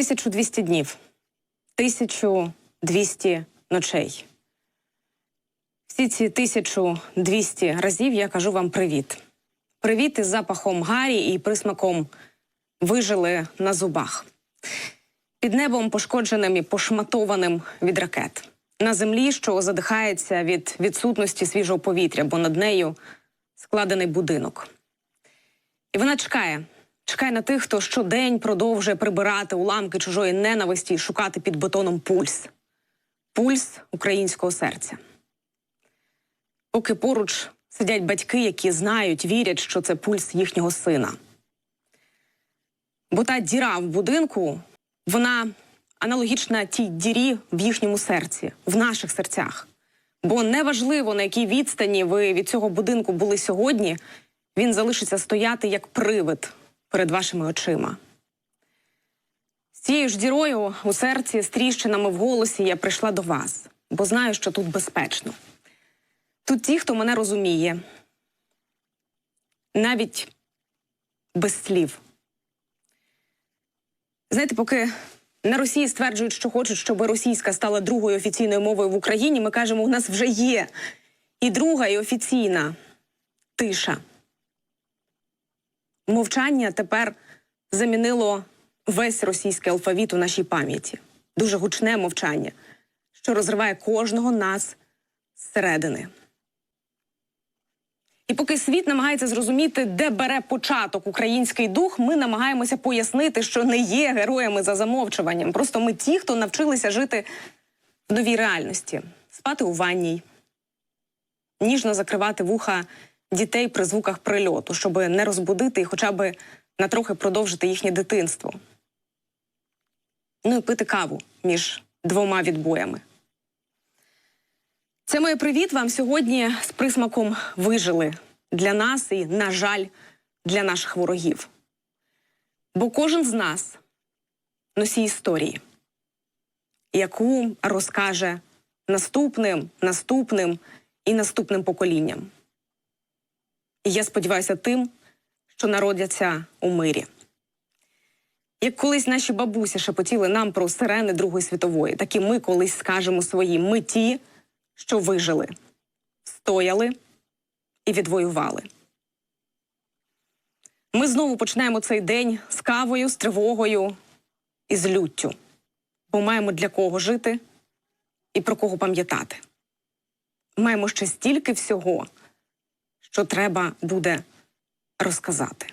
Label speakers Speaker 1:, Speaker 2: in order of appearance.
Speaker 1: 1200 днів, 1200 ночей. Всі ці 1200 разів я кажу вам привіт. Привіт із запахом гарі і присмаком вижили на зубах. Під небом пошкодженим і пошматованим від ракет. На землі, що задихається від відсутності свіжого повітря, бо над нею складений будинок. І вона чекає. Чекає на тих, хто щодень продовжує прибирати уламки чужої ненависті і шукати під бетоном пульс. Пульс українського серця. Поки поруч сидять батьки, які знають, вірять, що це пульс їхнього сина. Бо та діра в будинку, вона аналогічна тій дірі в їхньому серці, в наших серцях. Бо неважливо, на якій відстані ви від цього будинку були сьогодні, він залишиться стояти як привид перед вашими очима. З цією ж дірою у серці, з тріщинами в голосі я прийшла до вас, бо знаю, що тут безпечно. Тут ті, хто мене розуміє, навіть без слів. Знаєте, поки на Росії стверджують, що хочуть, щоб російська стала другою офіційною мовою в Україні, ми кажемо, у нас вже є і друга, і офіційна тиша. Мовчання тепер замінило весь російський алфавіт у нашій пам'яті. Дуже гучне мовчання, що розриває кожного нас зсередини. І поки світ намагається зрозуміти, де бере початок український дух, ми намагаємося пояснити, що не є героями за замовчуванням. Просто ми ті, хто навчилися жити в новій реальності, спати у ванній, ніжно закривати вуха дітей при звуках прильоту, щоб не розбудити і хоча б на трохи продовжити їхнє дитинство. Ну і пити каву між двома відбоями. Це моє привіт вам сьогодні з присмаком вижили для нас і, на жаль, для наших ворогів. Бо кожен з нас носій історії, яку розкаже наступним, наступним і наступним поколінням. І я сподіваюся тим, що народяться у мирі. Як колись наші бабусі шепотіли нам про сирени Другої світової, так і ми колись скажемо своїм ми ті, що вижили, стояли і відвоювали. Ми знову починаємо цей день з кавою, з тривогою і з люттю, бо маємо для кого жити і про кого пам'ятати. Маємо ще стільки всього, що треба буде розказати.